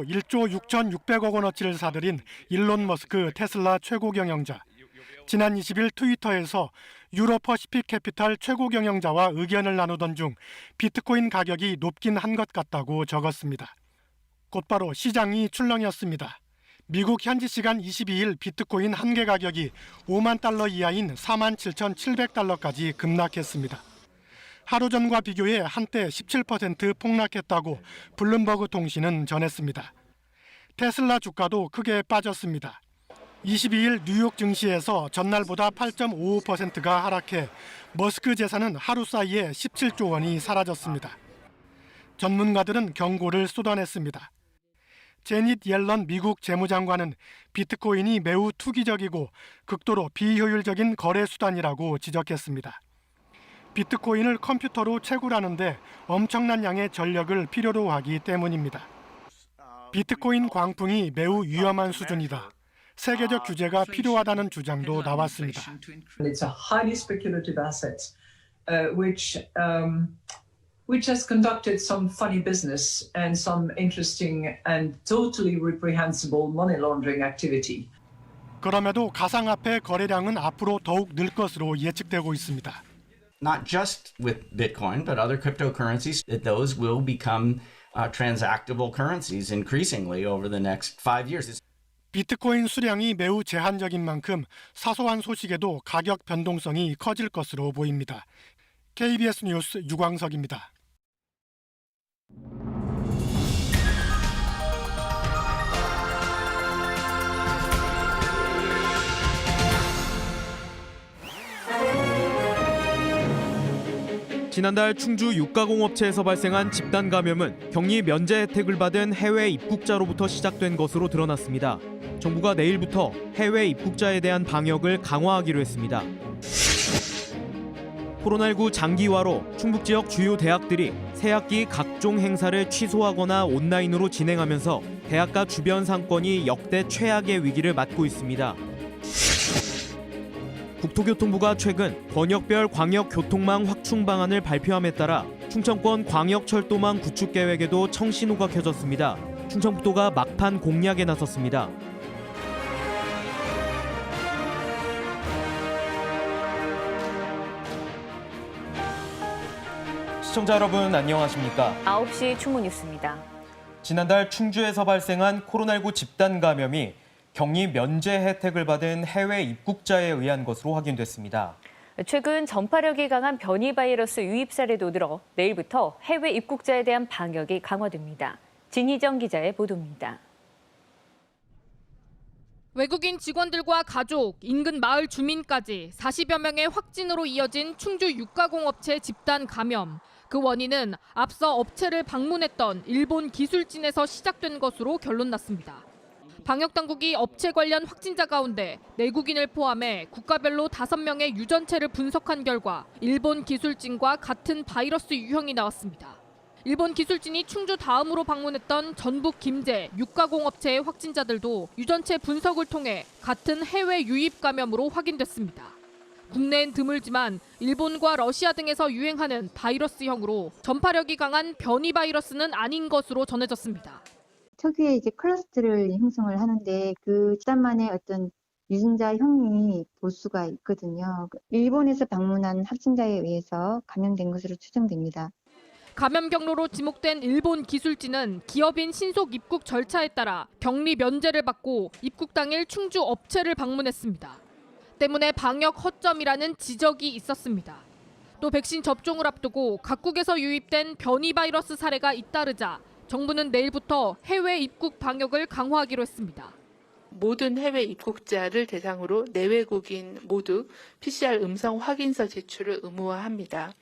1조 6,600억 원어치를 사들인 일론 머스크 테슬라 최고 경영자. 지난 20일 트위터에서 유로 퍼시픽 캐피탈 최고 경영자와 의견을 나누던 중 비트코인 가격이 높긴 한 것 같다고 적었습니다. 곧바로 시장이 출렁였습니다. 미국 현지 시간 22일 비트코인 한 개 가격이 5만 달러 이하인 4만 7,700달러까지 급락했습니다. 하루 전과 비교해 한때 17% 폭락했다고 블룸버그 통신은 전했습니다. 테슬라 주가도 크게 빠졌습니다. 22일 뉴욕 증시에서 전날보다 8.55%가 하락해 머스크 재산은 하루 사이에 17조 원이 사라졌습니다. 전문가들은 경고를 쏟아냈습니다. 제닛 옐런 미국 재무장관은 비트코인이 매우 투기적이고 극도로 비효율적인 거래 수단이라고 지적했습니다. 비트코인을 컴퓨터로 채굴하는데 엄청난 양의 전력을 필요로 하기 때문입니다. 비트코인 광풍이 매우 위험한 수준이다. 세계적 규제가 필요하다는 주장도 나왔습니다. It's a highly speculative asset, uh, which um, which has conducted some funny business and some interesting and totally reprehensible money laundering activity. 그럼에도 가상화폐 거래량은 앞으로 더욱 늘 것으로 예측되고 있습니다. not just with Bitcoin, but other cryptocurrencies, that those will become uh, transactable currencies increasingly over the next five years. It's 비트코인 수량이 매우 제한적인 만큼 사소한 소식에도 가격 변동성이 커질 것으로 보입니다. KBS 뉴스 유광석입니다. 지난달 충주 육가공업체에서 발생한 집단 감염은 격리 면제 혜택을 받은 해외 입국자로부터 시작된 것으로 드러났습니다. 정부가 내일부터 해외 입국자에 대한 방역을 강화하기로 했습니다. 코로나19 장기화로 충북 지역 주요 대학들이 새학기 각종 행사를 취소하거나 온라인으로 진행하면서 대학가 주변 상권이 역대 최악의 위기를 맞고 있습니다. 국토교통부가 최근 번역별 광역 교통망 확충 방안을 발표함에 따라 충청권 광역철도망 구축 계획에도 청신호가 켜졌습니다. 충청북도가 막판 공략에 나섰습니다. 시청자 여러분 안녕하십니까? 9시 충무 뉴스입니다. 지난달 충주에서 발생한 코로나19 집단 감염이 격리 면제 혜택을 받은 해외 입국자에 의한 것으로 확인됐습니다. 최근 전파력이 강한 변이 바이러스 유입 사례도 늘어 내일부터 해외 입국자에 대한 방역이 강화됩니다. 진희정 기자의 보도입니다. 외국인 직원들과 가족, 인근 마을 주민까지 40여 명의 확진으로 이어진 충주 육가공업체 집단 감염. 그 원인은 앞서 업체를 방문했던 일본 기술진에서 시작된 것으로 결론 났습니다. 방역 당국이 업체 관련 확진자 가운데 내국인을 포함해 국가별로 5명의 유전체를 분석한 결과 일본 기술진과 같은 바이러스 유형이 나왔습니다. 일본 기술진이 충주 다음으로 방문했던 전북 김제 육가공업체의 확진자들도 유전체 분석을 통해 같은 해외 유입 감염으로 확인됐습니다. 국내엔 드물지만 일본과 러시아 등에서 유행하는 바이러스형으로 전파력이 강한 변이 바이러스는 아닌 것으로 전해졌습니다. 특유의 이제 클러스터를 형성을 하는데 그 집단만의 어떤 유전자형이 볼 수가 있거든요. 일본에서 방문한 확진자에 의해서 감염된 것으로 추정됩니다. 감염 경로로 지목된 일본 기술진은 기업인 신속 입국 절차에 따라 격리 면제를 받고 입국 당일 충주 업체를 방문했습니다. 때문에 방역 허점이라는 지적이 있었습니다. 또 백신 접종을 앞두고 각국에서 유입된 변이 바이러스 사례가 잇따르자 정부는 내일부터 해외 입국 방역을 강화하기로 했습니다. 모든 해외 입국자를 대상으로 내외국인 모두 PCR 음성 확인서 제출을 의무화합니다.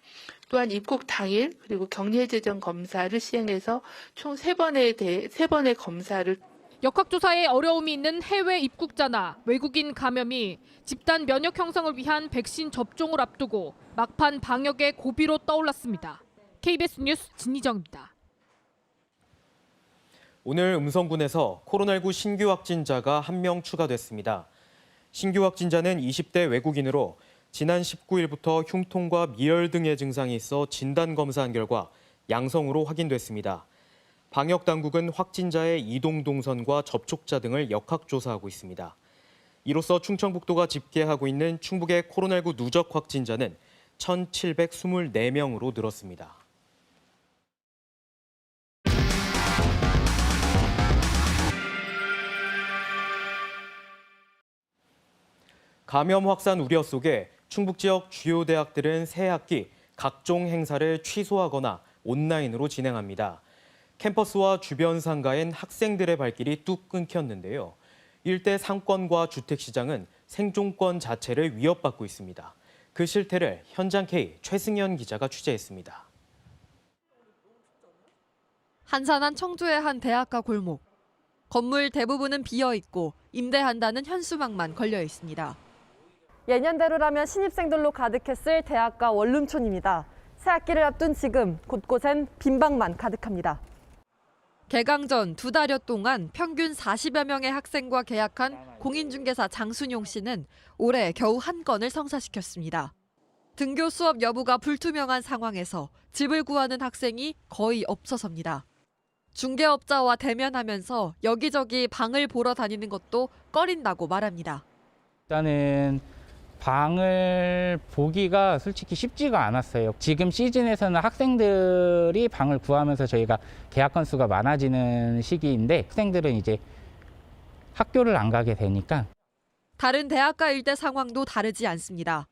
또한 입국 당일 그리고 격리해제 전 검사를 시행해서 총 세번에 대해 세번의 검사를 역학조사에 어려움이 있는 해외 입국자나 외국인 감염이 집단 면역 형성을 위한 백신 접종을 앞두고 막판 방역의 고비로 떠올랐습니다. KBS 뉴스 진희정입니다. 오늘 음성군에서 코로나19 신규 확진자가 한명 추가됐습니다. 신규 확진자는 20대 외국인으로 지난 19일부터 흉통과 미열 등의 증상이 있어 진단 검사한 결과 양성으로 확인됐습니다. 방역 당국은 확진자의 이동 동선과 접촉자 등을 역학 조사하고 있습니다. 이로써 충청북도가 집계하고 있는 충북의 코로나19 누적 확진자는 1,724명으로 늘었습니다. 감염 확산 우려 속에 충북 지역 주요 대학들은 새 학기 각종 행사를 취소하거나 온라인으로 진행합니다. 캠퍼스와 주변 상가엔 학생들의 발길이 뚝 끊겼는데요. 일대 상권과 주택시장은 생존권 자체를 위협받고 있습니다. 그 실태를 현장 K 최승현 기자가 취재했습니다. 한산한 청주의 한 대학가 골목. 건물 대부분은 비어 있고 임대한다는 현수막만 걸려 있습니다. 예년대로라면 신입생들로 가득했을 대학가 원룸촌입니다. 새 학기를 앞둔 지금 곳곳엔 빈방만 가득합니다. 개강 전 두 달여 동안 평균 40여 명의 학생과 계약한 공인중개사 장순용 씨는 올해 겨우 한 건을 성사시켰습니다. 등교 수업 여부가 불투명한 상황에서 집을 구하는 학생이 거의 없어서입니다. 중개업자와 대면하면서 여기저기 방을 보러 다니는 것도 꺼린다고 말합니다. 일단은 방을 보기가 솔직히 쉽지가 않았어요. 지금 시즌에서는 학생들이 방을 구하면서 저희가 계약 건수가 많아지는 시기인데 학생들은 이제 학교를 안 가게 되니까 다른 대학가 일대 상황도 다르지 않습니다.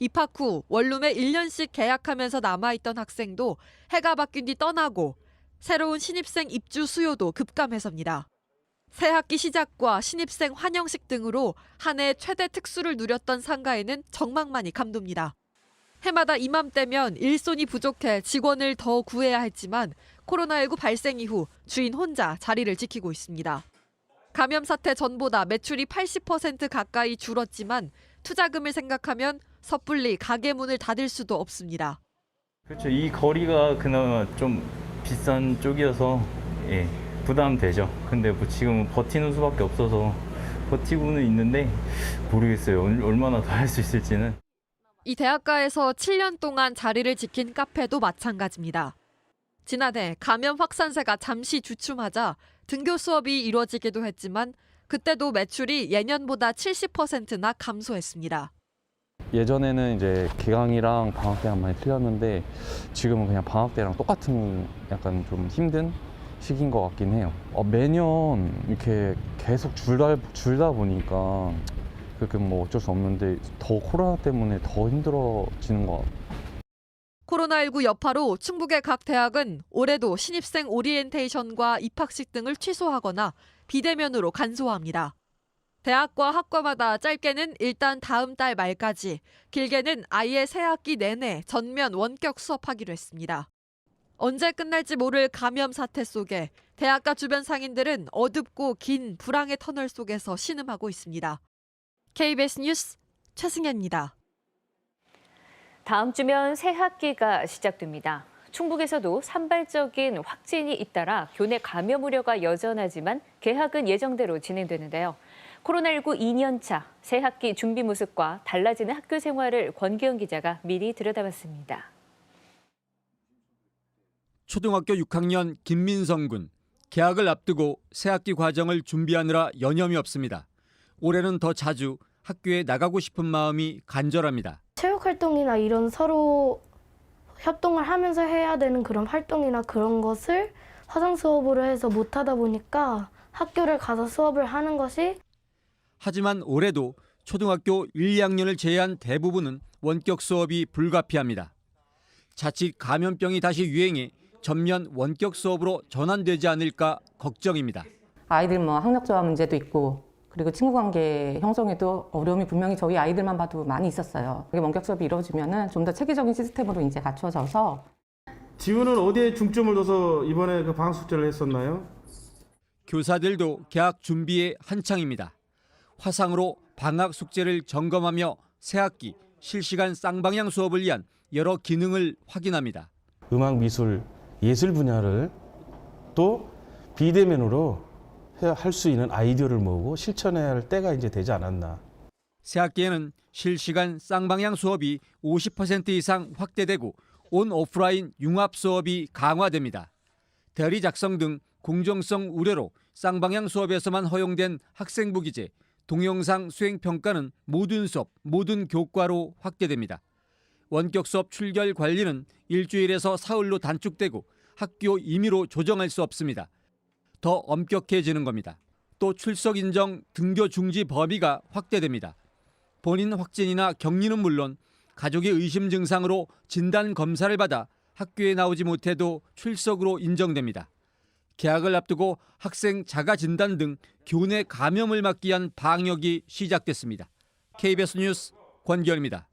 입학 후 원룸에 1년씩 계약하면서 남아있던 학생도 해가 바뀐 뒤 떠나고 새로운 신입생 입주 수요도 급감해서입니다. 새 학기 시작과 신입생 환영식 등으로 한 해 최대 특수를 누렸던 상가에는 정막만이 감돕니다. 해마다 이맘때면 일손이 부족해 직원을 더 구해야 했지만 코로나19 발생 이후 주인 혼자 자리를 지키고 있습니다. 감염 사태 전보다 매출이 80% 가까이 줄었지만 투자금을 생각하면 섣불리 가게 문을 닫을 수도 없습니다. 그렇죠. 이 거리가 그나마 좀 비싼 쪽이어서 예, 부담되죠. 근데 뭐 지금 버티는 수밖에 없어서 버티고는 있는데 모르겠어요. 얼- 얼마나 더 할 수 있을지는. 이 대학가에서 7년 동안 자리를 지킨 카페도 마찬가지입니다. 지난해 감염 확산세가 잠시 주춤하자 등교 수업이 이루어지기도 했지만 그때도 매출이 예년보다 70%나 감소했습니다. 예전에는 이제 개강이랑 방학 때랑 많이 틀렸는데 지금은 그냥 방학 때랑 똑같은 약간 좀 힘든 시기인 것 같긴 해요. 어, 매년 이렇게 계속 줄다 줄다 보니까 그렇게 뭐 어쩔 수 없는데 더 코로나 때문에 더 힘들어지는 것 같아요. 코로나19 여파로 충북의 각 대학은 올해도 신입생 오리엔테이션과 입학식 등을 취소하거나 비대면으로 간소화합니다. 대학과 학과마다 짧게는 일단 다음 달 말까지, 길게는 아예 새 학기 내내 전면 원격 수업하기로 했습니다. 언제 끝날지 모를 감염 사태 속에 대학가 주변 상인들은 어둡고 긴 불황의 터널 속에서 신음하고 있습니다. KBS 뉴스 최승현입니다. 다음 주면 새 학기가 시작됩니다. 충북에서도 산발적인 확진이 잇따라 교내 감염 우려가 여전하지만 개학은 예정대로 진행되는데요. 코로나19 2년차 새 학기 준비 모습과 달라지는 학교 생활을 권기영 기자가 미리 들여다봤습니다. 초등학교 6학년 김민성 군 개학을 앞두고 새학기 과정을 준비하느라 여념이 없습니다. 올해는 더 자주 학교에 나가고 싶은 마음이 간절합니다. 체육 활동이나 이런 서로 협동을 하면서 해야 되는 그런 활동이나 그런 것을 화상 수업으로 해서 못 하다 보니까 학교를 가서 수업을 하는 것이 하지만 올해도 초등학교 1, 2학년을 제외한 대부분은 원격 수업이 불가피합니다. 자칫 감염병이 다시 유행해 전면 원격 수업으로 전환되지 않을까 걱정입니다. 아이들 뭐 학력 저하 문제도 있고 그리고 친구 관계 형성에도 어려움이 분명히 저희 아이들만 봐도 많이 있었어요. 이게 원격 수업이 이루어지면은 좀 더 체계적인 시스템으로 이제 갖춰져서 지훈은 어디에 중점을 둬서 이번에 그 방학 숙제를 했었나요? 교사들도 개학 준비에 한창입니다. 화상으로 방학 숙제를 점검하며 새학기 실시간 쌍방향 수업을 위한 여러 기능을 확인합니다. 음악, 미술, 예술 분야를 또 비대면으로 할 수 있는 아이디어를 모으고 실천해야 할 때가 이제 되지 않았나. 새 학기에는 실시간 쌍방향 수업이 50% 이상 확대되고 온 오프라인 융합 수업이 강화됩니다. 대리 작성 등 공정성 우려로 쌍방향 수업에서만 허용된 학생부 기재, 동영상 수행 평가는 모든 수업, 모든 교과로 확대됩니다. 원격 수업 출결 관리는 일주일에서 사흘로 단축되고 학교 임의로 조정할 수 없습니다. 더 엄격해지는 겁니다. 또 출석 인정 등교 중지 범위가 확대됩니다. 본인 확진이나 격리는 물론 가족의 의심 증상으로 진단 검사를 받아 학교에 나오지 못해도 출석으로 인정됩니다. 개학을 앞두고 학생 자가 진단 등 교내 감염을 막기 위한 방역이 시작됐습니다. KBS 뉴스 권기열입니다.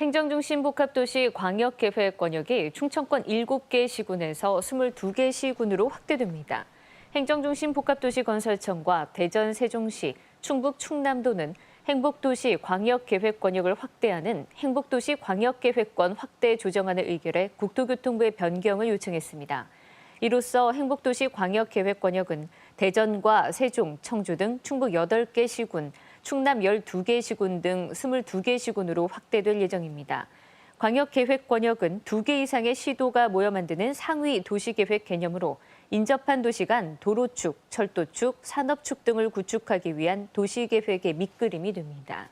행정중심 복합도시 광역계획 권역이 충청권 7개 시군에서 22개 시군으로 확대됩니다. 행정중심 복합도시 건설청과 대전 세종시, 충북 충남도는 행복도시 광역계획 권역을 확대하는 행복도시 광역계획권 확대 조정안을 의결해 국토교통부의 변경을 요청했습니다. 이로써 행복도시 광역계획 권역은 대전과 세종, 청주 등 충북 8개 시군, 충남 12개 시군 등 22개 시군으로 확대될 예정입니다. 광역계획 권역은 2개 이상의 시도가 모여 만드는 상위 도시계획 개념으로 인접한 도시 간 도로축, 철도축, 산업축 등을 구축하기 위한 도시계획의 밑그림이 됩니다.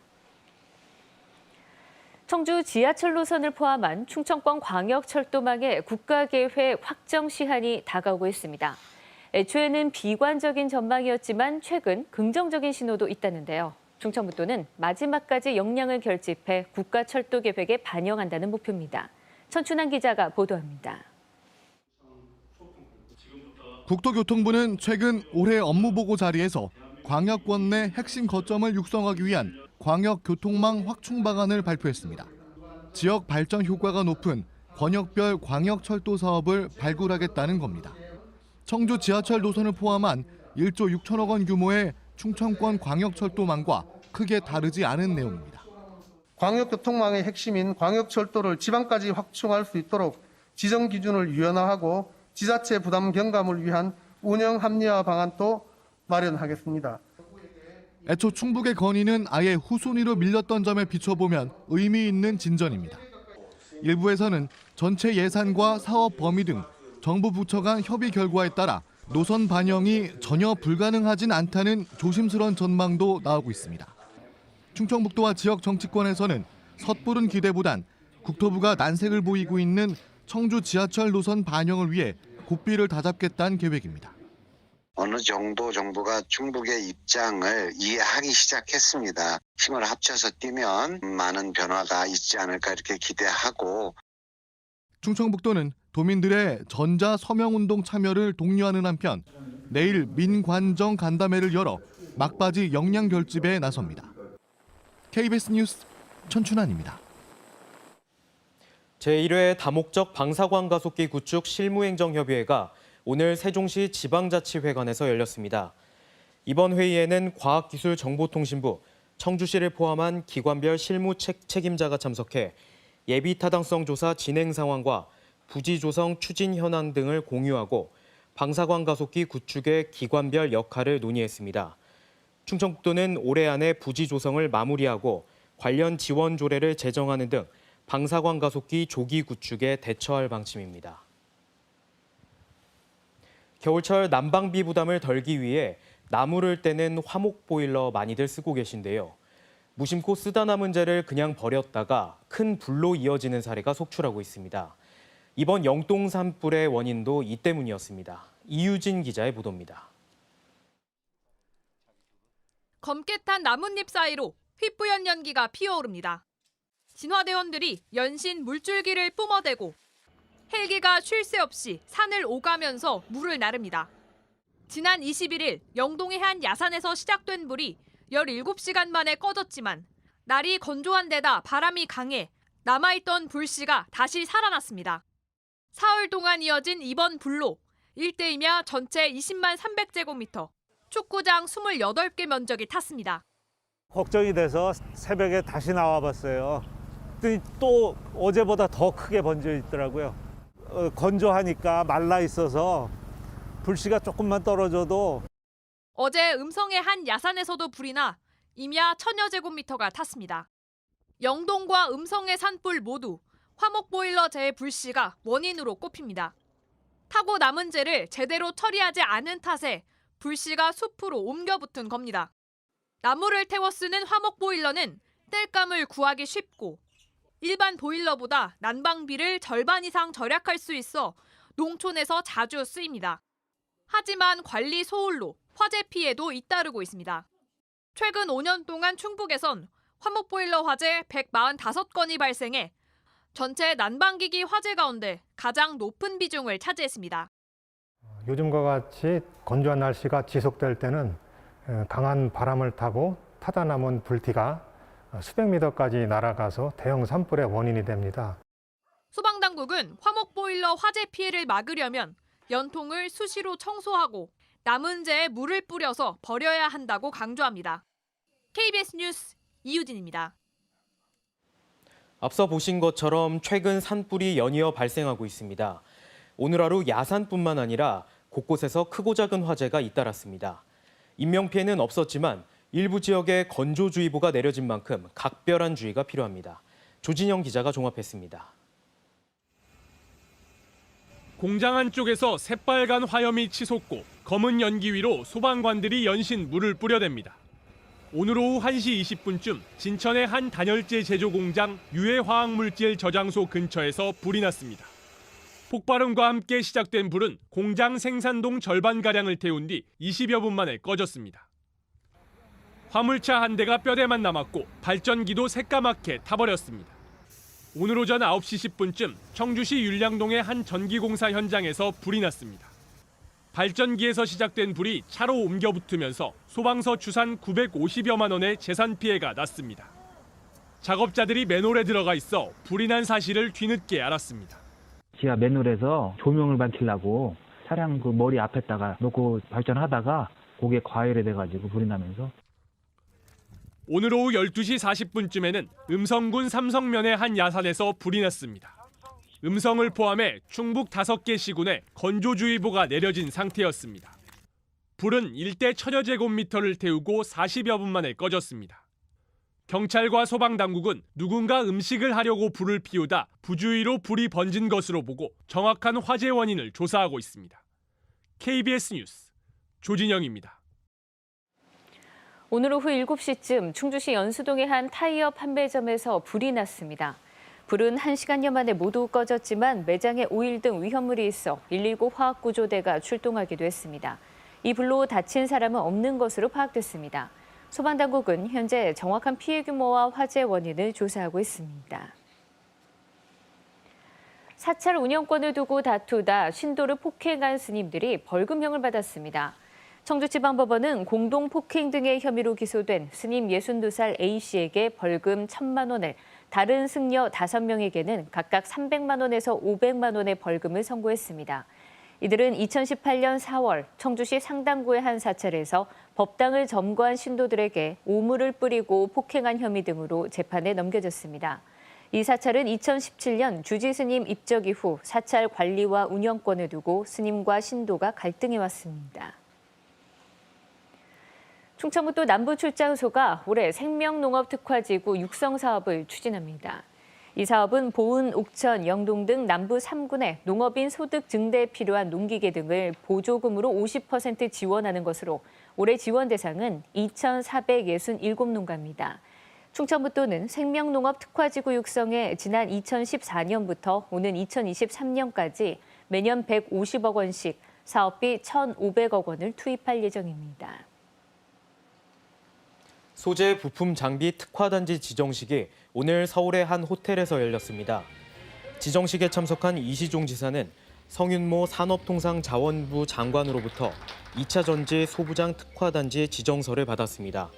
청주 지하철 노선을 포함한 충청권 광역철도망의 국가계획 확정 시한이 다가오고 있습니다. 애초에는 비관적인 전망이었지만 최근 긍정적인 신호도 있다는데요. 충청북도는 마지막까지 역량을 결집해 국가 철도 계획에 반영한다는 목표입니다. 천춘한 기자가 보도합니다. 국토교통부는 최근 올해 업무보고 자리에서 광역권 내 핵심 거점을 육성하기 위한 광역교통망 확충 방안을 발표했습니다. 지역 발전 효과가 높은 권역별 광역철도 사업을 발굴하겠다는 겁니다. 청주 지하철 노선을 포함한 1조 6천억 원 규모의 충청권 광역철도망과 크게 다르지 않은 내용입니다. 광역교통망의 핵심인 광역철도를 지방까지 확충할 수 있도록 지정 기준을 유연화하고 지자체 부담 경감을 위한 운영 합리화 방안도 마련하겠습니다. 애초 충북의 건의는 아예 후순위로 밀렸던 점에 비춰보면 의미 있는 진전입니다. 일부에서는 전체 예산과 사업 범위 등 정부 부처 간 협의 결과에 따라 노선 반영이 전혀 불가능하진 않다는 조심스러운 전망도 나오고 있습니다. 충청북도와 지역 정치권에서는 섣부른 기대보단 국토부가 난색을 보이고 있는 청주 지하철 노선 반영을 위해 고삐를 다잡겠다는 계획입니다. 어느 정도 정부가 충북의 입장을 이해하기 시작했습니다. 힘을 합쳐서 뛰면 많은 변화가 있지 않을까 이렇게 기대하고 충청북도는 도민들의 전자 서명 운동 참여를 독려하는 한편 내일 민관정 간담회를 열어 막바지 역량 결집에 나섭니다. KBS 뉴스 천춘환입니다. 제1회 다목적 방사광 가속기 구축 실무행정협의회가 오늘 세종시 지방자치회관에서 열렸습니다. 이번 회의에는 과학기술정보통신부, 청주시를 포함한 기관별 실무 책, 책임자가 참석해 예비 타당성 조사 진행 상황과 부지 조성 추진 현황 등을 공유하고 방사광 가속기 구축의 기관별 역할을 논의했습니다. 충청북도는 올해 안에 부지 조성을 마무리하고 관련 지원 조례를 제정하는 등 방사광 가속기 조기 구축에 대처할 방침입니다. 겨울철 난방비 부담을 덜기 위해 나무를 떼는 화목 보일러 많이들 쓰고 계신데요. 무심코 쓰다 남은 재를 그냥 버렸다가 큰 불로 이어지는 사례가 속출하고 있습니다. 이번 영동 산불의 원인도 이 때문이었습니다. 이유진 기자의 보도입니다. 검게 탄 나뭇잎 사이로 휘뿌연 연기가 피어오릅니다. 진화대원들이 연신 물줄기를 뿜어대고 헬기가 쉴 새 없이 산을 오가면서 물을 나릅니다. 지난 21일 영동의 한 야산에서 시작된 불이 17시간 만에 꺼졌지만 날이 건조한 데다 바람이 강해 남아있던 불씨가 다시 살아났습니다. 사흘 동안 이어진 이번 불로 일대이며 전체 20만 300제곱미터, 축구장 28개 면적이 탔습니다. 걱정이 돼서 새벽에 다시 나와봤어요. 또 어제보다 더 크게 번져 있더라고요. 어, 건조하니까 말라 있어서 불씨가 조금만 떨어져도 어제 음성의 한 야산에서도 불이 나 임야 천여 제곱미터가 탔습니다. 영동과 음성의 산불 모두 화목 보일러 재해 불씨가 원인으로 꼽힙니다. 타고 남은 재를 제대로 처리하지 않은 탓에 불씨가 숲으로 옮겨 붙은 겁니다. 나무를 태워 쓰는 화목 보일러는 땔감을 구하기 쉽고 일반 보일러보다 난방비를 절반 이상 절약할 수 있어 농촌에서 자주 쓰입니다. 하지만 관리 소홀로 화재 피해도 잇따르고 있습니다. 최근 5년 동안 충북에선 화목 보일러 화재 145건이 발생해 전체 난방기기 화재 가운데 가장 높은 비중을 차지했습니다. 요즘과 같이 건조한 날씨가 지속될 때는 어, 강한 바람을 타고 타다 남은 불티가 수백 미터까지 날아가서 대형 산불의 원인이 됩니다. 소방당국은 화목 보일러 화재 피해를 막으려면 연통을 수시로 청소하고 남은 재에 물을 뿌려서 버려야 한다고 강조합니다. KBS 뉴스 이유진입니다. 앞서 보신 것처럼 최근 산불이 연이어 발생하고 있습니다. 오늘 하루 야산뿐만 아니라 곳곳에서 크고 작은 화재가 잇따랐습니다. 인명피해는 없었지만 일부 지역에 건조주의보가 내려진 만큼 각별한 주의가 필요합니다. 조진영 기자가 종합했습니다. 공장 안쪽에서 새빨간 화염이 치솟고 검은 연기 위로 소방관들이 연신 물을 뿌려댑니다. 오늘 오후 1시 20분쯤 진천의 한 단열재 제조 공장 유해 화학 물질 저장소 근처에서 불이 났습니다. 폭발음과 함께 시작된 불은 공장 생산동 절반 가량을 태운 뒤 20여 분 만에 꺼졌습니다. 화물차 한 대가 뼈대만 남았고 발전기도 새까맣게 타버렸습니다. 오늘 오전 9시 10분쯤 청주시 율량동의 한 전기공사 현장에서 불이 났습니다. 발전기에서 시작된 불이 차로 옮겨 붙으면서 소방서 추산 950여만 원의 재산 피해가 났습니다. 작업자들이 맨홀에 들어가 있어 불이 난 사실을 뒤늦게 알았습니다. 지하 맨홀에서 조명을 밝히려고 차량 그 머리 앞에다가 놓고 발전하다가 고개 과열이 돼가지고 불이 나면서 오늘 오후 12시 40분쯤에는 음성군 삼성면의 한 야산에서 불이 났습니다. 음성을 포함해 충북 5개 시군에 건조주의보가 내려진 상태였습니다. 불은 일대 천여 제곱미터를 태우고 40여 분 만에 꺼졌습니다. 경찰과 소방당국은 누군가 음식을 하려고 불을 피우다 부주의로 불이 번진 것으로 보고 정확한 화재 원인을 조사하고 있습니다. KBS 뉴스 조진영입니다. 오늘 오후 7시쯤 충주시 연수동의 한 타이어 판매점에서 불이 났습니다. 불은 1시간여 만에 모두 꺼졌지만 매장에 오일 등 위험물이 있어 119 화학구조대가 출동하기도 했습니다. 이 불로 다친 사람은 없는 것으로 파악됐습니다. 소방당국은 현재 정확한 피해 규모와 화재 원인을 조사하고 있습니다. 사찰 운영권을 두고 다투다 신도를 폭행한 스님들이 벌금형을 받았습니다. 청주지방법원은 공동 폭행 등의 혐의로 기소된 스님 62살 A씨에게 벌금 1천만 원을 다른 승려 5명에게는 각각 300만 원에서 500만 원의 벌금을 선고했습니다. 이들은 2018년 4월 청주시 상당구의 한 사찰에서 법당을 점거한 신도들에게 오물을 뿌리고 폭행한 혐의 등으로 재판에 넘겨졌습니다. 이 사찰은 2017년 주지 스님 입적 이후 사찰 관리와 운영권을 두고 스님과 신도가 갈등해 왔습니다. 충청북도 남부출장소가 올해 생명농업특화지구 육성 사업을 추진합니다. 이 사업은 보은, 옥천, 영동 등 남부 3군의 농업인 소득 증대에 필요한 농기계 등을 보조금으로 50% 지원하는 것으로 올해 지원 대상은 2,467농가입니다. 충청북도는 생명농업 특화지구 육성에 지난 2014년부터 오는 2023년까지 매년 150억 원씩 사업비 1,500억 원을 투입할 예정입니다. 소재 부품 장비 특화단지 지정식이 오늘 서울의 한 호텔에서 열렸습니다. 지정식에 참석한 이시종 지사는 성윤모 산업통상자원부 장관으로부터 2차 전지 소부장 특화단지 지정서를 받았습니다.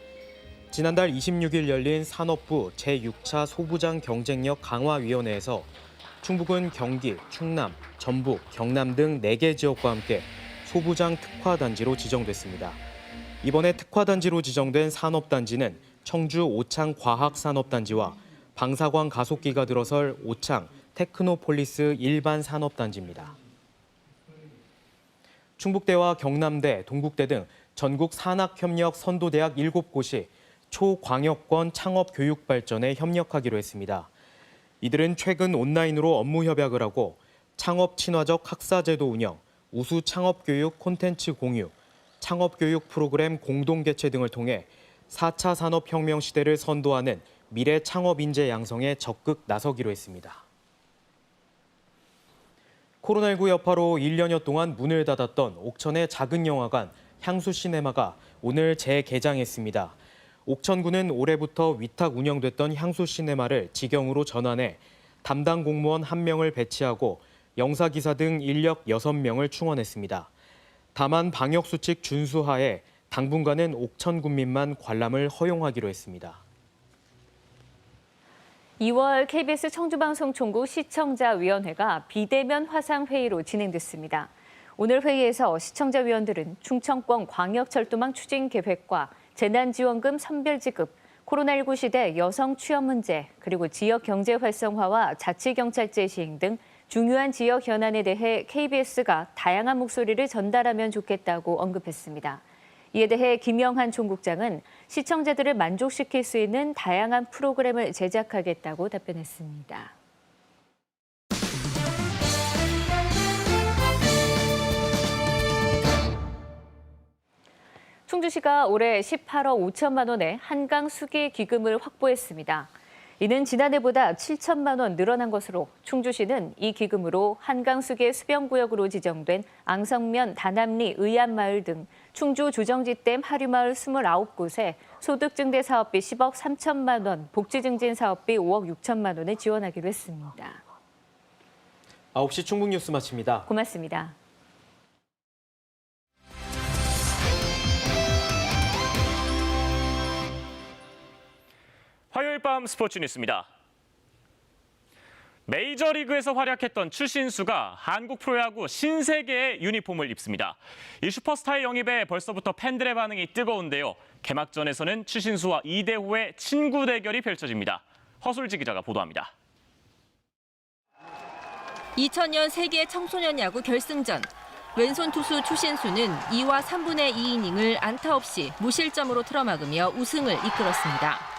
지난달 26일 열린 산업부 제6차 소부장 경쟁력 강화위원회에서 충북은 경기, 충남, 전북, 경남 등 4개 지역과 함께 소부장 특화단지로 지정됐습니다. 이번에 특화단지로 지정된 산업단지는 청주 오창 과학산업단지와 방사광 가속기가 들어설 오창 테크노폴리스 일반 산업단지입니다. 충북대와 경남대, 동국대 등 전국 산학협력 선도대학 7곳이 초광역권 창업 교육 발전에 협력하기로 했습니다. 이들은 최근 온라인으로 업무 협약을 하고 창업 친화적 학사제도 운영, 우수 창업 교육 콘텐츠 공유, 창업 교육 프로그램 공동 개최 등을 통해 4차 산업혁명 시대를 선도하는 미래 창업 인재 양성에 적극 나서기로 했습니다. 코로나19 여파로 1년여 동안 문을 닫았던 옥천의 작은 영화관 향수 시네마가 오늘 재개장했습니다. 옥천구는 올해부터 위탁 운영됐던 향수 시네마를 직영으로 전환해 담당 공무원 1명을 배치하고 영사기사 등 인력 6명을 충원했습니다. 다만 방역수칙 준수하에 당분간은 옥천 군민만 관람을 허용하기로 했습니다. 2월 KBS 청주방송총국 시청자위원회가 비대면 화상회의로 진행됐습니다. 오늘 회의에서 시청자위원들은 충청권 광역철도망 추진 계획과 재난지원금 선별지급, 코로나19 시대 여성 취업 문제, 그리고 지역 경제 활성화와 자치경찰제 시행 등 중요한 지역 현안에 대해 KBS가 다양한 목소리를 전달하면 좋겠다고 언급했습니다. 이에 대해 김영한 총국장은 시청자들을 만족시킬 수 있는 다양한 프로그램을 제작하겠다고 답변했습니다. 충주시가 올해 18억 5천만 원의 한강 수기 기금을 확보했습니다. 이는 지난해보다 7천만 원 늘어난 것으로 충주시는 이 기금으로 한강 수계 수변구역으로 지정된 앙성면, 다남리, 의안마을 등 충주 주정지댐 하류마을 29곳에 소득증대 사업비 10억 3천만 원, 복지증진 사업비 5억 6천만 원을 지원하기로 했습니다. 9시 충북 뉴스 마칩니다. 고맙습니다. 밤 스포츠 뉴스입니다. 메이저리그에서 활약했던 추신수가 한국 프로야구 신세계의 유니폼을 입습니다. 이 슈퍼스타의 영입에 벌써부터 팬들의 반응이 뜨거운데요. 개막전에서는 추신수와 이대호의 친구 대결이 펼쳐집니다. 허술지 기자가 보도합니다. 2000년 세계 청소년 야구 결승전. 왼손 투수 추신수는 2와 3분의 2이닝을 안타 없이 무실점으로 틀어막으며 우승을 이끌었습니다.